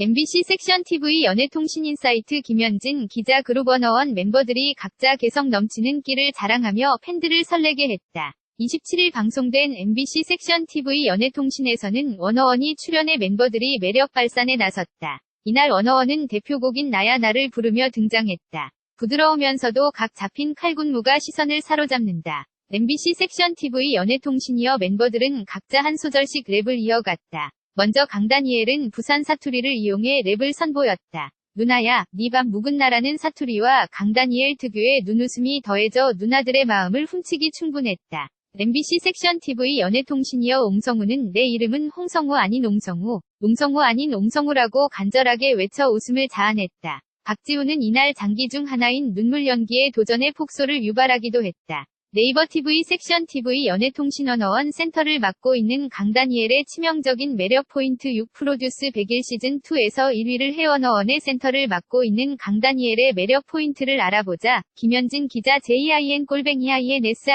MBC 섹션 TV 연예통신인사이트 김현진 기자 그룹 워너원 멤버들이 각자 개성 넘치는 끼를 자랑하며 팬들을 설레게 했다. 27일 방송된 MBC 섹션 TV 연예통신에서는 워너원이 출연해 멤버들이 매력 발산에 나섰다. 이날 워너원은 대표곡인 나야 나를 부르며 등장했다. 부드러우면서도 각 잡힌 칼군무가 시선을 사로잡는다. MBC 섹션 TV 연예통신이어 멤버들은 각자 한 소절씩 랩을 이어갔다. 먼저 강다니엘은 부산 사투리를 이용해 랩을 선보였다. 누나야, 니밥 묵은 나라는 사투리와 강다니엘 특유의 눈웃음이 더해져 누나들의 마음을 훔치기 충분했다. MBC 섹션 TV 연예통신이어 옹성우는 내 이름은 홍성우 아닌 옹성우, 옹성우 아닌 옹성우라고 간절하게 외쳐 웃음을 자아냈다. 박지우는 이날 장기 중 하나인 눈물 연기에 도전해 폭소를 유발하기도 했다. 네이버 TV 섹션 TV 연예통신 언어원 센터를 맡고 있는 강다니엘의 치명적인 매력 포인트 6 프로듀스 100일 시즌 2에서 1위를 해 언어원의 센터를 맡고 있는 강다니엘의 매력 포인트를 알아보자. 김현진 기자 JIN 골뱅이 INSIGHT.co.kr